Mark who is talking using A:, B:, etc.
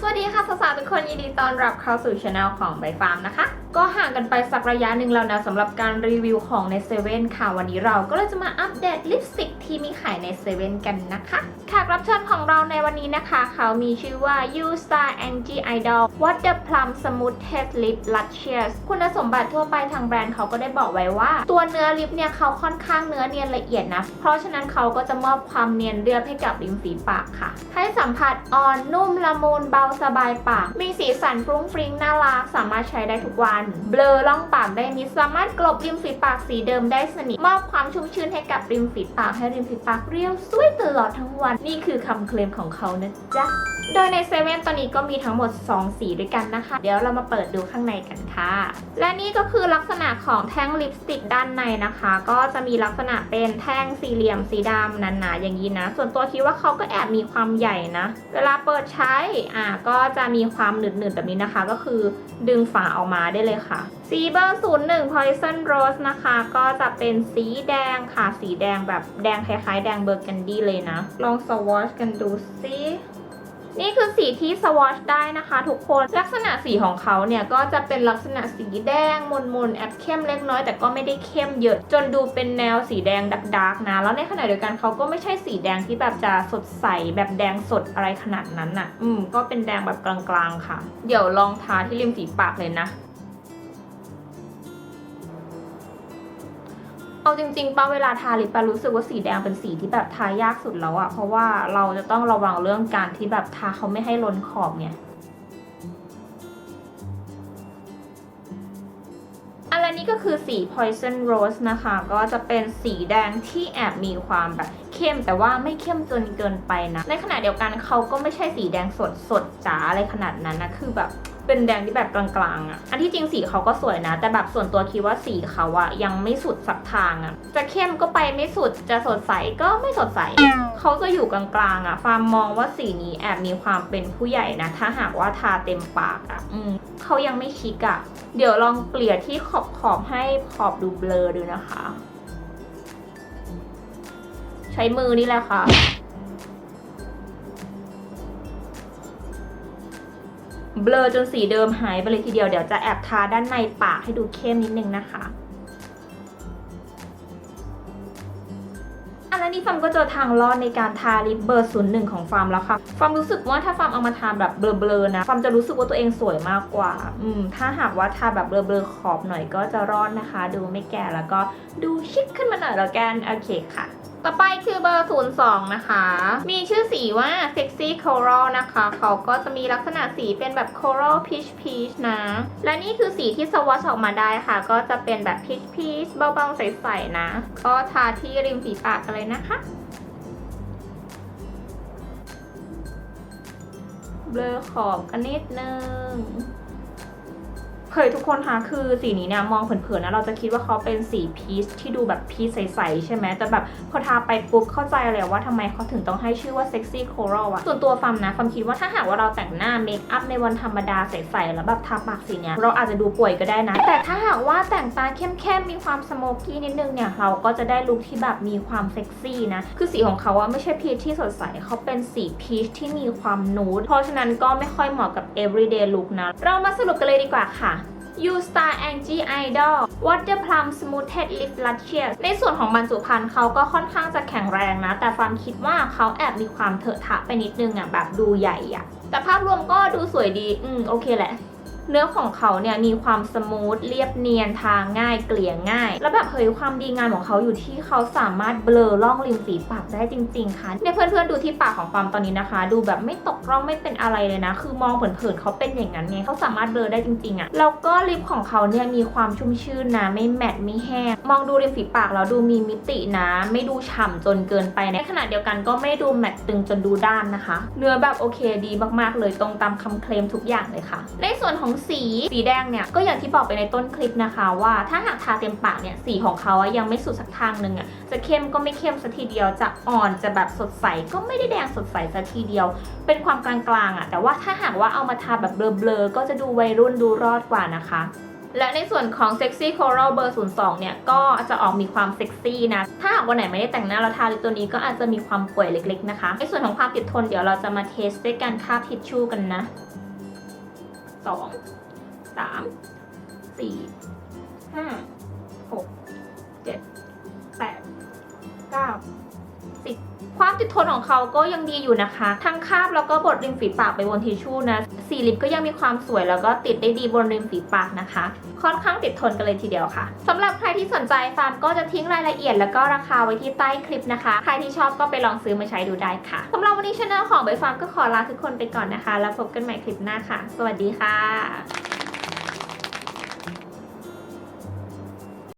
A: สวัสดีค่ะสาวๆทุกคนยินดีต้อนรับเข้าสู่ช anel ของใบฟาร์มนะคะ ก็ห่างกันไปสักระยะหนึ่งแล้วนะสำหรับการรีวิวของในเซเว่นค่ะ วันนี้เราก็เลยจะมาอัปเดตลิปสติก ที่มีขายในเซเว่นกันนะคะแขกรับเชิญของเราในวันนี้นะคะ เขามีชื่อว่า You Star Angie Idol What the Plum Smooth Head Lip Luscious คุณสมบัติทั่วไปทางแบรนด์เขาก็ได้บอกไว้ว่า ตัวเนื้อลิปเนี่ยเขาค่อนข้างเนื้อเนียนละเอียดนะ เพราะฉะนั้นเขาก็จะมอบความเนียนเรียบให้กับริมฝีปากค่ะ ให้สัมผัสอ่อนนุ่มละมุนเบาสบายปาก มีสีสันฟรุ้งฟริ้งน่ารักสามารถใช้ได้ทุกวัน เบลอล่องปากได้นิดสามารถกลบริมฝีปากสีเดิมได้สนิทมอบความชุ่มชื่นให้กับริมฝีปากให้ริมฝีปากเรียวสวยตลอดทั้งวัน นี่คือคำเคลมของเขานะจ๊ะ โดยในเซเว่นตอนนี้ก็มีทั้งหมด 2 สีด้วยกันนะคะ เดี๋ยวเรามาเปิดดูข้างในกันค่ะ และนี่ก็คือลักษณะของแท่งลิปสติกด้านในนะคะ ก็จะมีลักษณะเป็นแท่งสี่เหลี่ยมสีดำหนาๆอย่างนี้นะ ส่วนตัวคิดว่าเขาก็แอบมีความใหญ่นะ เวลาเปิดใช้อ่าก็จะมีความหนืดๆแบบนี้นะคะ ก็คือดึงฝาออกมาได้เลยค่ะสีเบอร์01 Poison Rose นะคะ ก็จะเป็นสีแดงค่ะ สีแดงแบบแดงคล้ายๆ แดงเบอร์กันดี้เลยนะ ลองสวอชกันดูสินี่คือสีที่สวอชได้นะคะทุกคนลักษณะสีของเขาเนี่ย ก็จะเป็นลักษณะสีแดงมนๆแอบเข้มเล็กน้อย แต่ก็ไม่ได้เข้มเยอะ จนดูเป็นแนวสีแดงดักๆนะ แล้วในขณะเดียวกันเขาก็ไม่ใช่สีแดงที่แบบจะสดใสแบบแดงสดอะไรขนาดนั้นน่ะ อืมก็เป็นแดงแบบกลางๆค่ะ เดี๋ยวลองทาที่ริมฝีปากเลยนะ เอาจริงๆป้าเวลาทาลิปป้ารู้สึกว่าสีแดงเป็นสีที่แบบทายากสุดแล้วอะเพราะว่าเราจะต้องระวังเรื่องการที่แบบทาเขาไม่ให้ล้นขอบไงอันนี้ก็คือสี Poison Rose นะคะ ก็จะเป็นสีแดงที่แอบมีความแบบเข้มแต่ว่าไม่เข้มจนเกินไปนะ ในขณะเดียวกันเขาก็ไม่ใช่สีแดงสดสดจ๋าอะไรขนาดนั้นนะ คือแบบ เป็นแดงที่แบบกลางๆอะ่ะ อันที่จริงสีเขาก็สวยนะ แต่แบบส่วนตัวคิดว่าสีเขาอะยังไม่สุดสักทางอะ่ะ จะเข้มก็ไปไม่สุด จะสดใสก็ไม่สดใส เขาจะอยู่กลางๆอะ่ะ ฟาร์มมองว่าสีนี้แอบมีความเป็นผู้ใหญ่นะ ถ้าหากว่าทาเต็มปากอะ่ะ อืมเขายังไม่ชิกอะ่ะ เดี๋ยวลองเกลี่ยที่ขอบขอบให้ขอบดูเบลอดูนะคะ ใช้มือนี่แหละค่ะ เบลอจนสีเดิมหายไปเลยทีเดียว เดี๋ยวจะแอบทาด้านในปากให้ดูเข้มนิดนึงนะคะอันนี้ฟาร์มก็เจอทางรอดในการทาลิปเบอร์ศูนย์หนึ่งของฟาร์มแล้วค่ะฟาร์มรู้สึกว่าถ้าฟาร์มเอามาทาแบบเบลอๆนะฟาร์มจะรู้สึกว่าตัวเองสวยมากกว่า อืม ถ้าหากว่าทาแบบเบลอๆขอบหน่อยก็จะรอดนะคะ ดูไม่แก่แล้วก็ดูชิคขึ้นมาหน่อยแล้วกัน โอเคค่ะ ต่อไปคือเบอร์ 02 นะคะ มีชื่อสีว่า Sexy Coral นะคะ เขาก็จะมีลักษณะสีเป็นแบบ Coral Peach Peach นะ และนี่คือสีที่สวอชออกมาได้ค่ะ ก็จะเป็นแบบ Peach Peach เบาๆ ใสๆ นะ ก็ทาที่ริมฝีปากกันเลยนะคะเบลอขอบกันนิดนึง เคยทุกคนคะคือสีนี้เนี่ยมองเผินๆนะเราจะคิดว่าเขาเป็นสีพีชที่ดูแบบพีชใสๆใช่ไหมแต่แบบพอทาไปปุ๊บเข้าใจเลยว่าทำไมเขาถึงต้องให้ชื่อว่าเซ็กซี่โครัลอะส่วนตัวฟัมนะฟัมคิดว่าถ้าหากว่าเราแต่งหน้าเมคอัพในวันธรรมดาใสๆแล้วแบบทาปากสีเนี้ยเราอาจจะดูป่วยก็ได้นะ แต่ถ้าหากว่าแต่งตาเข้มๆมีความสโมกี้นิดนึงเนี่ยเราก็จะได้ลุคที่แบบมีความเซ็กซี่นะคือสีของเขาอะไม่ใช่พีชที่สดใสเขาเป็นสีพีชที่มีความนูดเพราะฉะนั้นก็ไม่ค่อยเหมาะกับ everyday look นะเรามาสรุปกันเลยดีกว่าค่ะ You Star Angie Idol Water Plum Smooth Head Lip Luscious ในส่วนของบรรจุภัณฑ์เขาก็ค่อนข้างจะแข็งแรงนะ แต่ฟาร์มคิดว่าเขาแอบมีความเถอะทะไปนิดนึงอะแบบดูใหญ่อะแต่ภาพรวมก็ดูสวยดี อืม โอเคแหละ เนื้อของเขาเนี่ยมีความสมูทเรียบเนียนทาง่ายเกลี่ยง่าย แล้วแบบเฮ้ยความดีงามของเขาอยู่ที่เขาสามารถเบลอร่องริมฝีปากได้จริง ๆ ค่ะเนี่ยเพื่อนๆดูที่ปากของฟาร์มตอนนี้นะคะ ดูแบบไม่ตกร่องไม่เป็นอะไรเลยนะ คือมองเผินๆเขาเป็นอย่างนั้นไงเขาสามารถเบลอได้จริงๆอะ่ะแล้วก็ลิปของเขาเนี่ยมีความชุ่มชื่นนะไม่แมตต์ไม่แห้งมองดูริมฝีปากแล้วดูมีมิตินะ ไม่ดูฉ่ำจนเกินไปในขณะเดียวกันก็ไม่ดูแมตต์ตึงจนดูด้านนะคะ เนื้อแบบโอเคดีมากๆเลยตรงตามคำเคลมทุกอย่างเลยค่ะ ในส่วนของสี สีแดงเนี่ยก็อย่างที่บอกไปในต้นคลิปนะคะว่าถ้าหากทาเต็มปากเนี่ยสีของเขาอะยังไม่สุดสักทางหนึ่งอะจะเข้มก็ไม่เข้มสักทีเดียวจะอ่อนจะแบบสดใสก็ไม่ได้แดงสดใสสักทีเดียว เป็นความกลางๆอะแต่ว่าถ้าหากว่าเอามาทาแบบเบลอๆก็จะดูวัยรุ่นดูรอดกว่านะคะและในส่วนของ Sexy Coral เบอร์ 02 เนี่ย ก็จะออกมีความเซ็กซี่นะ ถ้าหากวันไหนไม่ได้แต่งหน้าเราทาลิปตัวนี้ก็อาจจะมีความป่วยเล็กๆนะคะ ในส่วนของความติดทนเดี๋ยวเราจะมาเทสด้วยการคาบทิชชู่กันนะ สองสามสี่ ติดทนของเขาก็ยังดีอยู่นะคะ ทั้งคาบแล้วก็บดริมฝีปากไปบนทิชชู่นะ สีลิปก็ยังมีความสวยแล้วก็ติดได้ดีบนริมฝีปากนะคะ ค่อนข้างติดทนกันเลยทีเดียวค่ะสำหรับใครที่สนใจฟาร์มก็จะทิ้งรายละเอียด แล้วก็ราคาไว้ที่ใต้คลิปนะคะ ใครที่ชอบก็ไปลองซื้อมาใช้ดูได้ค่ะสำหรับวันนี้ช anel ของใบฟาร์มก็ขอลาทุกคนไปก่อนนะคะ แล้วพบกันใหม่คลิปหน้าค่ะ สวัสดีค่ะ